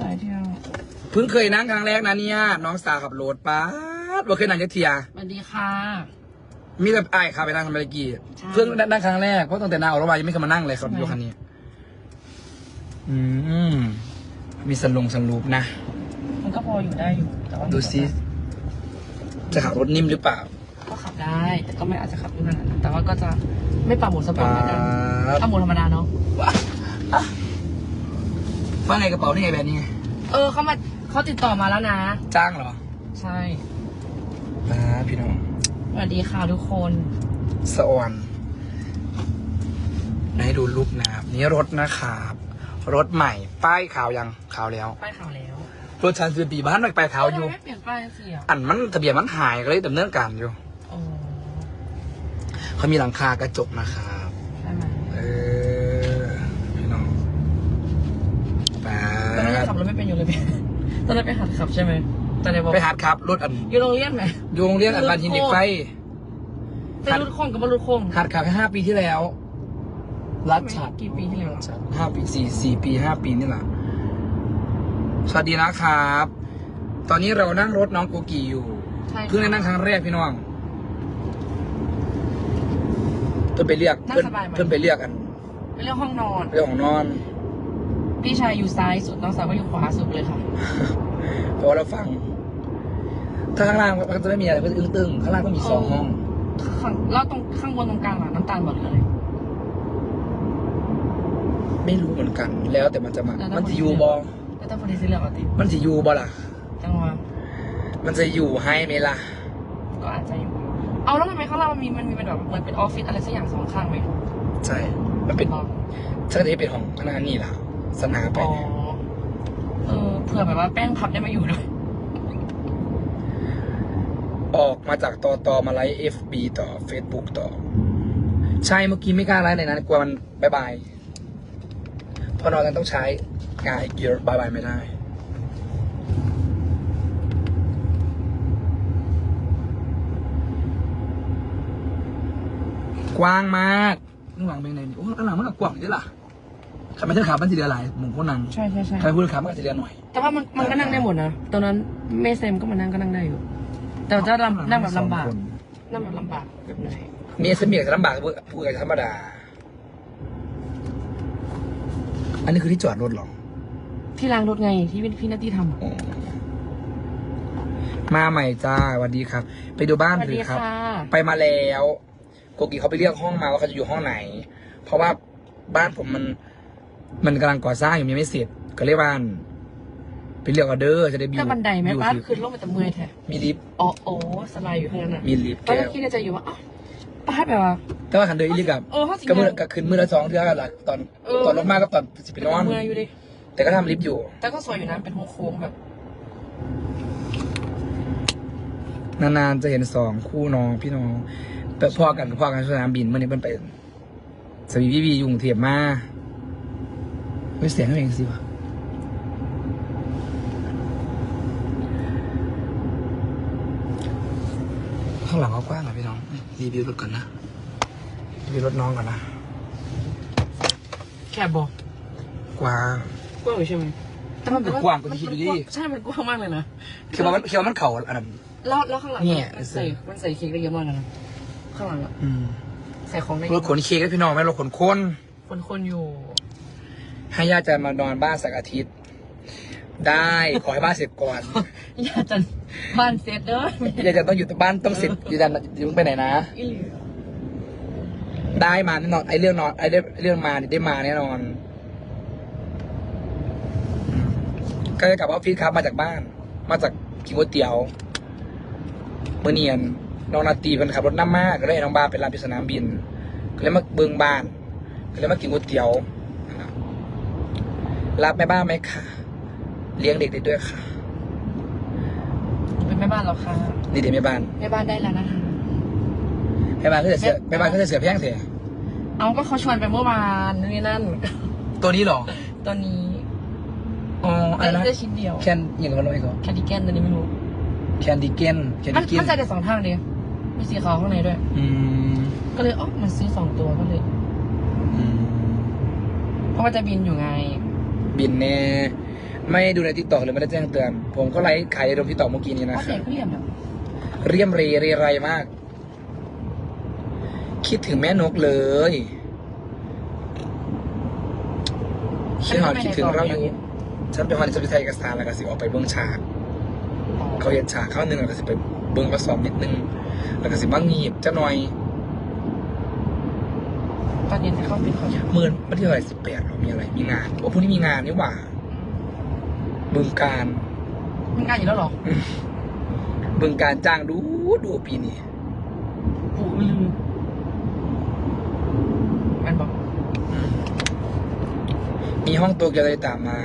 หลายเที่ยวเพิ่งเคยนั่งครั้งแรกนะเนี่ย น้องสาวขับรถป้าดว่าเคยนั่งยักเทีย สวัสดีค่ะ มีแต่ไอ้ายขับไปนั่งทำอะไรกี่ใช่ เพิ่งนั่งครั้งแรกเพราะตั้งแต่นาออกรถมายังไม่เคยมานั่งเลยครับรถคันนี้ อืมมีสลงสลูปนะ มันก็พออยู่ได้อยู่ แต่ว่าดูซิจะขับรถนิ่มหรือเปล่าก็ขับได้ แต่ก็ไม่อาจจะขับได้ขนาดนั้นแต่ว่าก็จะไม่ปรับโหมดสปอร์ตแล้วกันครับเอาโหมดธรรมดาเนาะ ว่าไงกระเป๋านี่ไงแบบนี้ไงเออเขามาเขาติดต่อมาแล้วนะ จ้างเหรอใช่อ่าพี่น้องสวัสดีค่ะทุกคนสะออนให้ดูรูปนะครับนี่รถนะครับรถใหม่ ป้ายขาวยังขาวแล้ว ป้ายขาวแล้วรถชันสือปีบ้านมันไปขาวอยู่ทำไมไม่เปลี่ยนป้ายสิอะอันมันทะเบียนมันหายก็เลยดำเนินการอยู่โอ้เขามีหลังคากระจกนะครับ ใช่ไหม เออ พี่น้องไป ตอนนั้นยังขับ รถไม่เป็นอยู่เลยพี่ตอนนั้นไปหัดขับใช่ไหมตอนไหนบอกไปหัดครับรถอันอยู่โรงเรียนไหมอยู่โรงเรียนอันบานหินเด็กไฟเป็นรุ่นโค้งกับว่ารุ่นโค้งหัดขับแค่ห้าปีที่แล้ว รัดฉัดกี่ปีที่แล้วห้าปีสี่สี่ปีห้าปีนี่แหละสวัสดีนะครับ ตอนนี้เรานั่งรถน้องโกกีอยู่ใช่เพิ่งได้นั่งครั้งแรกพี่น้องเพิ่นไปเรียกนั่งเพิ่นสบายไหมเพิ่นไปเรียกกันเป็นเรื่องห้องนอนเรื่องของนอน พี่ชายอยู่ซ้ายสุดน้องสาวก็อยู่ขวาสุดเลยค่ะ เพราะว่าเราฟัง ถ้าข้างล่างมันจะไม่มีอะไรมันจะตึงๆข้างล่างก็มีสองห้อง ข้างแล้วตรงข้างบนตรงกลางอะน้ำตาลหมดเลย ไม่รู้เหมือนกัน แล้วแต่มันจะมา แล้วแต่ มันจะอยู่บอแล้วแต่พอดีสิเลือกเอาติมันจะอยู่บอล่ะ จังหวะมันจะอยู่ให้ไหมล่ะ ก็อาจจะอยู่ เอาแล้วทำไมข้างล่างมันมีมันมีเป็นแบบเหมือนเป็นออฟฟิศอะไรสักอย่างสองข้างไหมใช่ มันเป็นอ๋อชักจะเป็นของคณะนี่ล่ะ สนาไปอ๋อเนี่ยเออเผื่อแบบว่าแป้งพับได้มาอยู่ด้วยออกมาจากตอตอมาไลฟ์ FB ต่อ Facebook ต่อ ใช่เมื่อกี้ไม่กล้าไลฟ์เลยนะกลัวมันบายบายเพราะนอนกันต้องใช้งานอีกเยอะบายบายไม่ได้กว้างมากข้างหลังเป็นไงนี่โอ้ข้างหลังมันก็กว้างอยู่ล่ะ ขับมาเท่าขามันจะเรืออะไรหมุนโคนังใช่ใช่ใช่ใครพูดขามันก็จะเรือหน่อย แต่ว่ามันมันก็นั่งได้หมดนะตอนนั้นเมเซมก็มานั่งก็นั่งได้อยู่ แต่จะลำนั่งแบบลำบากสองคนนั่งแบบลำบากแบบไหนมีเสมียกับลำบากพูดพูดกับธรรมดา อันนี้คือที่จอดรถเหรอที่ล้างรถไงที่พี่นาตี้ทำอะอ๋อมาใหม่จ้าสวัสดีครับ ไปดูบ้านสวัสหรืดีอครับค่ะไปมาแล้ว โกกีเขาไปเรียกห้องมาว่าเขาจะอยู่ห้องไหน เพราะว่าบ้านผมมัน มันกำลังก่อสร้างอยู่ยังไม่เสร็จ ก็เรียกบ้านไปเรียกออเดอร์จะได้บิวแต่บันไดไหมบิวบ้านถือขึ้นลงไปแต่เมื่อยแท้มีลิฟต์อ๋อโอ้สไลด์อยู่ข้างนั้นอะมีลิฟต์ตอนแก้แรกวคิดในใจอยู่ว่าอ้าวป้าแบบว่าแต่ว่าขันเดินอีลิกับเออเขาสิก็มือไงก็ขึ้นมือละสองเทือกันละตอนเออตอนลงมาก็ตอนสิบไปนอนเมื่อยอยู่ดิแต่ก็ทำลิฟต์อยู่ แต่ก็สวยอยู่นะเป็นโค้งๆแบบนานๆจะเห็นสองคู่น้องพี่น้องไปพ่อกันพ่อกันสนามบินเมื่อนี้เพิ่นไปสวีวีวียุงเทียบมา ไม่เสียงเขาเองสิวะข้างหลังเขากว้างอะพี่น้องรีวิวรถก่อนนะรีวิวรถน้องก่อนนะ แคบบอกกว้างกว้างอยู่ใช่ไหมแต่มันกว้างกว่าที่คิดอยู่ดิใช่ มันกว้างมากเลยนะเขียวามันเขียวามันเข่าอันนั้นแล้วแล้วข้างหลังเนี่ยมันใส่มันใส่เค้กได้เยอะมากเลยนะข้างหลังอะอืมใส่ของได้รถขนเค้กให้พี่น้องไหมรถขนคนคนคนอยู่ ให้ญาติจะมานอนบ้านสักอาทิตย์ ได้ขอให้บ้านเสร็จก่อนอย่าจันบ้านเซตเด้อญาติจะต้องอยู่บ้านต้องเสร็จยืนยันอย่าเพิ่งไปไหนนะอีหลีได้มาแน่นอนไอ้เรื่องนอนไอ้เรื่องมาเนี่ยได้มาแน่นอนอืมก็จะกลับออฟฟิศครับมาจากบ้าน มาจากกินก๋วยเตี๋ยวเมื่อเนียนน้องนาตีเป็นขับรถน้ำมากก็เลยให้น้องบาไปรับที่สนามบินก็เลยมาเบิงบ้านก็เลยมากินก๋วยเตี๋ยวนะครับ รับแม่บ้านไหมคะเลี้ยงเด็กได้ด้วยค่ะ เป็นแม่บ้านเราค่ะนี่เด็กแม่บ้านแม่บ้านได้แล้วนะคะ แม่บ้านก็จะเสือแม่บ้านก็จะเสือแพงเถอะเอาก็เขาชวนไปเมื่อวานนี่นั่น ตัวนี้เหรอตัวนี้อ๋ออันได้นั้นได้ชิ้นเดียวแคนอย่างไรก็แคดดิแกนตัวนี้ไม่รู้แคนดิเกนแคนมัดินเกนมันใส่ได้สองทางเลยมีสีขาวข้างในด้วย อืม ก็เลยอ๋อมันซื้อสองตัวก็เลยอืมเพราะว่าจะบินอยู่ไง บบินแน่ไม่ดูในทิกตอกเลยไม่ได้แจ้งเตือน ผมก็ไลฟ์ขายในทิกตอกเมื่อกี้นี้เพนะราะคเสีรัยงบเขาเหลี่ยมแบบเรียมเรเรไรมาก คิดถึงแม่นกเลยคิดหอดคิดถึงเราอยู่ฉันไปฮอนจะไปไทยเอกสารแล้วก็สิออกไปเบื้องฉาก เขาเห็นฉากเข้าหนึ่งแล้วก็สิไปเบื้องมาสอบนิดนึง แล้วก็สิมางีบจะหน่อย ตอนเย็นจะเข้าเป็นคนหมื่นวันที่เท่าไหร่สิบแปดหรอมีอะไร มีงานโอ้พรุ่งนี้มีงานนี่หว่าบึงการมันงานอยู่แล้วเหรอบึงการจ้างดูดูปีนี้ปู่ลืมมันบอกมีห้องตัวเกียวเลยตามไม้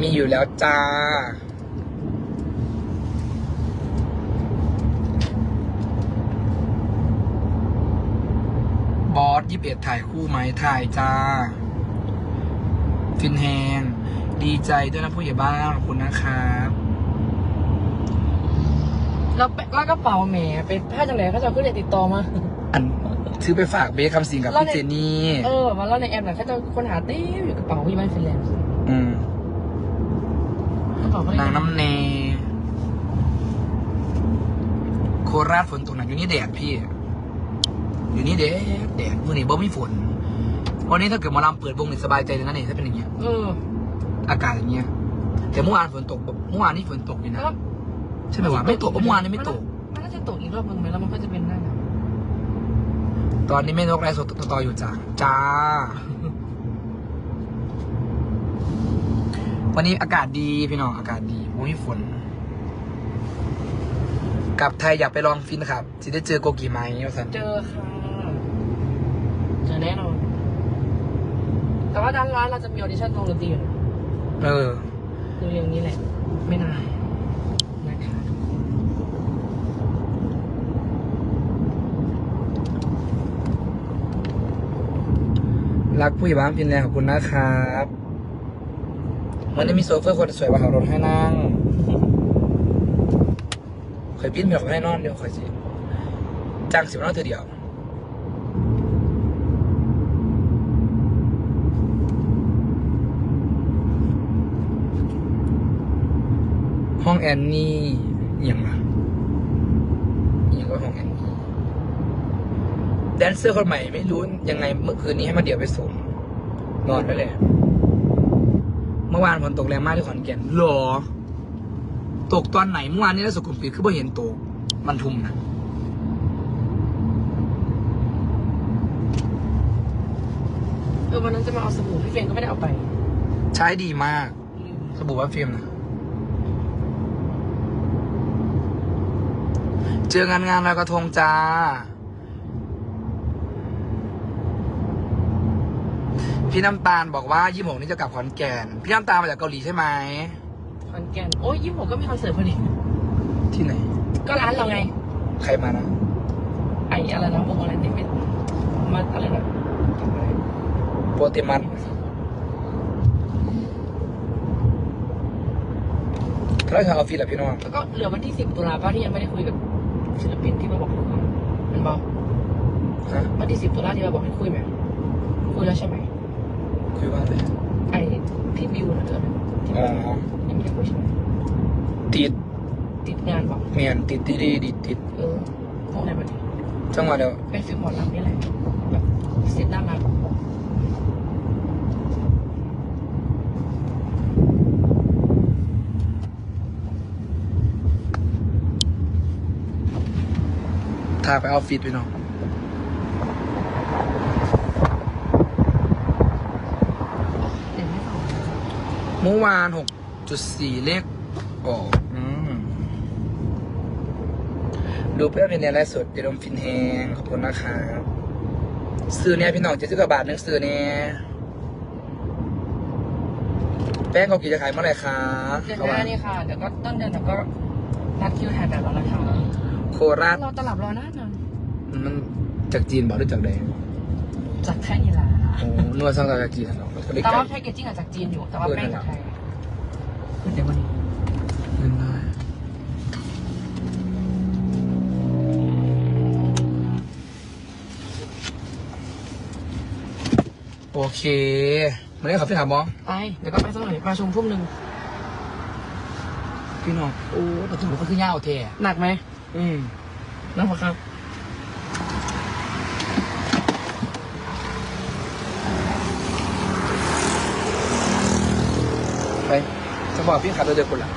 มีอยู่แล้วจ้า บอส ยี่สิบเอ็ดถ่ายคู่ไหมถ่ายจ้า ฟินแฮงดีใจด้วยนะผู้ใหญ่บ้านขอบคุณนะครับแล้วไปแล้วกระเป๋าแหมไปถ้าจังไหนเขาจะเอาขึ้นในติดต่อมา อันซื้อไปฝากเบสคำสิงกับแล้วพี่ในเจนี่ เออมาแล้วในแอปน่ะเขาจะค้นหาเต้มอยู่กระเป๋าที่บ้านฟินแลนด์อืมกระเป๋าเขาเลยนางน้ำเน โคราชฝนตกหนักอยู่นี่แดดพี่ อยู่นี่แดดแดดมื่อนี้บ่มีฝน วันนี้ถ้าเกิดหมอลำเปิดวงนี่สบายใจเลยนะเนี่ยถ้าเป็นอย่างเงี้ย เออ อากาศอย่างเงี้ย แต่เมื่อวานฝนตกแบบเมื่อวานนี่ฝนตกอยู่นะ แล้วใช่ไหมวะไม่ตกเมื่อวานนี่ไม่ตก มันน่าจะตกอีกรอบนึงไหมแล้วมันก็จะเป็นหน้าหนาวตอนนี้แม่นกไร้สดต่ออยู่จ้าจ้า วันนี้อากาศดีพี่น้องอากาศดีโอ้ยฝน กลับไทยอยากไปลองฟินครับจะได้เจอโกกีไหมว่าสันเจอค่ะเจ อแน่นอน แต่ว่าด้านร้านเราจะมีออดิชั่นวงดนตรีอยู่นะเออคืออย่างนี้แหละ ไม่นานนะคะทุกคนรักผู้ใหญ่บ้านฟินแลนด์ขอบคุณนะครับวันนี้มีโซเฟอร์คนสวยมาขับรถให้นั่งเคยปิ้นไปหรอกให้นอนเดียวเคยสิจ้างสิบนอนเธอเดียว ห้องแอนนี่เอียงละเอียงก็ห้องแอนนี่แดนเซอร์คนใหม่ไม่รู้ยังไงเมื่อคืนนี้ให้มาเดี๋ยวไปส่งนอนไปเลย เมื่อวานฝนตกแรงมากที่ขอนแก่นหรอ ตกตอนไหนเมื่อวานนี้แล้วสุขุมวิทคือบ่เห็นตกมันทุ่มนะเออวันนั้นจะมาเอาสบู่พี่เฟรนก็ไม่ได้เอาไป ใช้ดีมากลืมสบู่ว่าฟิล์มนะ เจองานงานลอยกระทงจ้า พี่น้ำตาลบอกว่ายี่หกนี้จะกลับขอนแก่น พี่น้ำตาลมาจากเกาหลีใช่ไหม ขอนแก่นโอ้ยยี่สิบหกก็มีคอนเสิร์ตพอดีที่ไหน ก็ร้านเราไง ใครมานะ ไอ้อะไรนะวงอะไรเนี่ยเป็นมาอะไรนะโปรเตมันแล้วทางออฟฟิศล่ะพี่น้อง แล้วก็เหลือวันที่สิบตุลาป้าที่ยังไม่ได้คุยกับ ศิลปินที่มาบอกให้คุยมันบอกฮะวันที่สิบตุลาที่มาบอกให้คุยไหมคุยแล้วใช่ไหมคุยว่าอะไรไอ้พี่บิวนะเธอที่อ๋อยังไม่ได้คุยใช่ไหมติดติดงานบอกเมียนติดติดติดติดเออของไหนมาดิจังหวะเดียวเป็นฟิล์มหมอลำนี่แหละแบบเสร็จหน้ามา ทางไปออฟฟิศพี่น้องเดี๋ยวไม่ส่งเมื่อวานหกจุดสี่เลขออกอืมดูเพื่อนเป็นเนี่ยไลฟ์สดเดดมฟินแฮงขอบคุณนะครับซื้อเนี่ยพี่น้องเจ็ดสิบกว่าบาทหนึงซื้อเนี่ยแป้งเขากี่จะขายเมื่อไหร่คะเดือนเขาหว่าน้านี่ค่ะ เดี๋ยวก็ต้นเดือนเดี๋ยวก็นัดคิวถ่ายแบบแล้วนะคะ โคราชรอตลับรอหน้านานมันจากจีนบอกหรือจากแดงจากไทยนี่แหละโอ้นวดสร้างจากจีนเหรอก็เลยแต่ไกลว่าแพ็กเกจจิ้งอะจากจีนอยู่ แต่ว่าเออแป้งนั่นแหจาละกไทยเดี๋ยววันนี้เงินได้โอเคมาได้ขับพี่ถามบอไป เดี๋ยวก็ไปสักหน่อยประชุมทุ่มหนึ่งพี่น้อง โอ้ประตูก็คือยาวเท่หนักไหม อืมนักปะครับไปจะบอกพี่ขับเดือดคนละ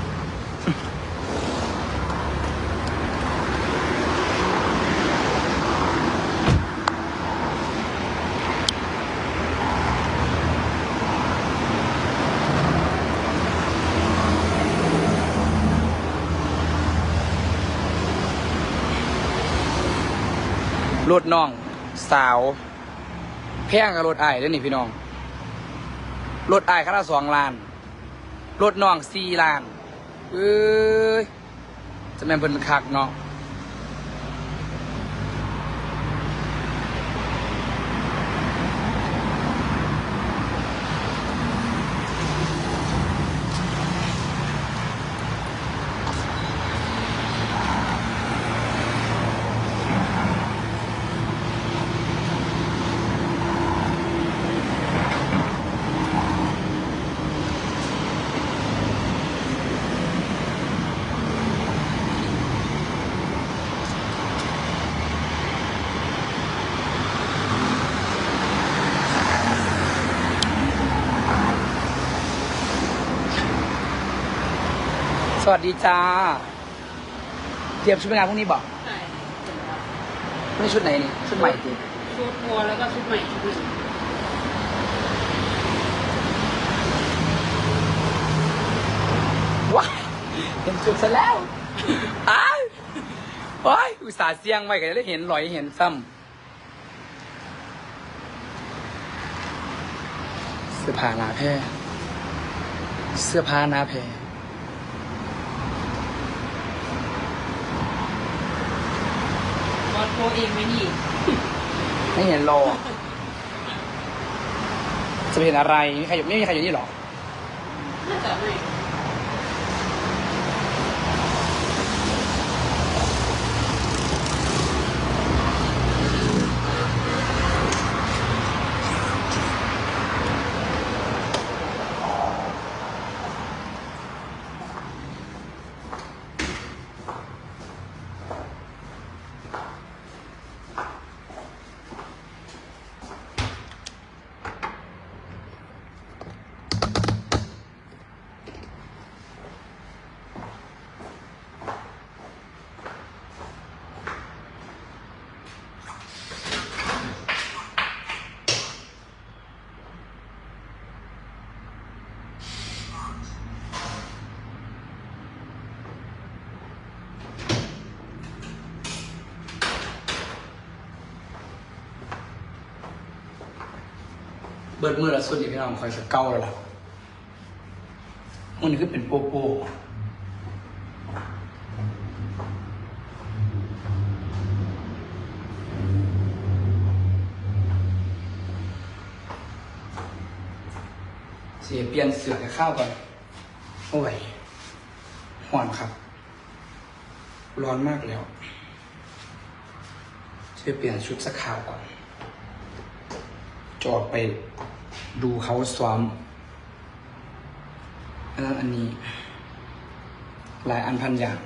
รถน้อง สาว แพงกับรถไอ้เด้อนี่พี่น้อง รถไอ้ายคันละสองล้าน รถน้องสี่ล้านเอ้ยจะแม่นเพิ่นคักเนาะ วัสดีจ้า เตรียมชุดไปงานพรุ่งนี้บอกใช่นี่ชุดไหนนี่ ชุดใหม่จริงชุดทัวแล้วก็ชุดใหม่ชุดหนึ่งว้ายเห็นชุดซะแล้วอ้ายว้ยอุตส่าห์เสียงไว้ก็จะได้เห็นหลอยเห็นซ้ำเสื้อผ้าหนาแพรเสื้อผ้าหนาแพร บอสโทร เองไหมนี่ไม่เห็นโลอะจะไปเห็นอะไรไม่มีใครอยู่ไม่มีใครอยู่นี่หรอน่าจะไม่ เบิดมือละสุดอย่างพี่น้องคอยสเกาแล้วล่ะมันคือเป็นโปโปเสียเปลี่ยนเสือกับข้าวก่อน โอ้ยห่อนครับ ร้อนมากแล้วเสียเปลี่ยนชุดสักข่าวก่อน จอดไป ดูเขาซ้อมอันนั้นอันนี้ หลายอันพันอย่าง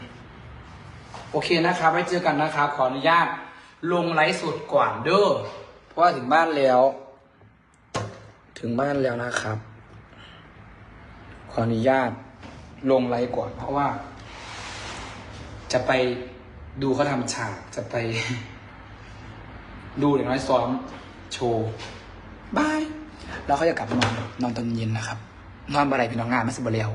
โอเคนะครับไว้เจอกันนะครับ ขออนุญาตลงไลฟ์สดก่อนเด้อเพราะว่าถึงบ้านแล้ว ถึงบ้านแล้วนะครับ ขออนุญาตลงไลฟ์ก่อน เพราะว่า จะไปดูเขาทำฉากจะไป ดูอย่างน้อยซ้อม โชว์บาย แล้วเขาจะกลับนอนนอนตอนเย็นนะครับ นอนบ่ไรพี่น้องงานไม่สบายแล้ว